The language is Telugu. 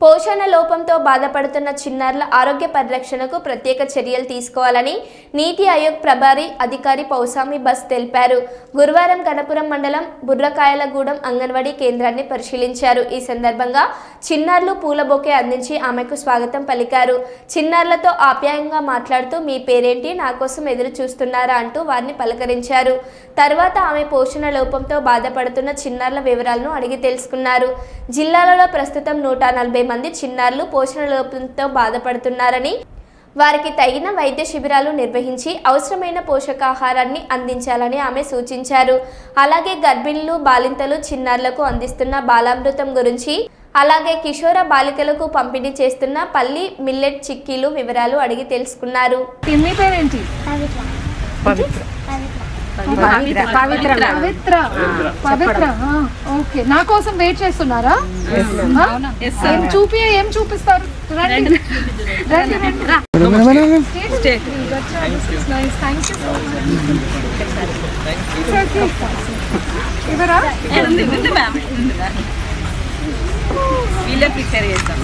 పోషణ లోపంతో బాధపడుతున్న చిన్నారుల ఆరోగ్య పరిరక్షణకు ప్రత్యేక చర్యలు తీసుకోవాలని నీతి ఆయోగ్ ప్రభారీ అధికారి పౌసామి బస్ తెలిపారు. గురువారం కనపురం మండలం బుర్రకాయలగూడెం అంగన్వాడీ కేంద్రాన్ని పరిశీలించారు. ఈ సందర్భంగా చిన్నారులు పూల బొకే అందించి ఆమెకు స్వాగతం పలికారు. చిన్నారులతో ఆప్యాయంగా మాట్లాడుతూ మీ పేరేంటి? నా కోసం ఎదురు చూస్తున్నారా? అంటూ వారిని పలకరించారు. తర్వాత ఆమె పోషణ లోపంతో బాధపడుతున్న చిన్నారుల వివరాలను అడిగి తెలుసుకున్నారు. జిల్లాలలో ప్రస్తుతం నూట నలభై మంది చిన్నారులు పోషణ లోపంతో బాధపడుతున్నారని వారికి తగిన వైద్య శిబిరాలు నిర్వహించి అవసరమైన పోషకాహారాన్ని అందించాలని ఆమె సూచించారు. అలాగే గర్భిణులు బాలింతలు చిన్నారులకు అందిస్తున్న బాలామృతం గురించి అలాగే కిషోర బాలికలకు పంపిణీ చేస్తున్న పల్లి మిల్లెట్ చిక్కీలు వివరాలు అడిగి తెలుసుకున్నారు. పవిత్ర. పవిత్ర. పవిత్ర. ఓకే. నా కోసం వెయిట్ చేస్తున్నారా? ఏం చూపి ఏం చూపిస్తారు? రండి. ఇవరా వీళ్ళే ప్రిపేర్ చేస్తాం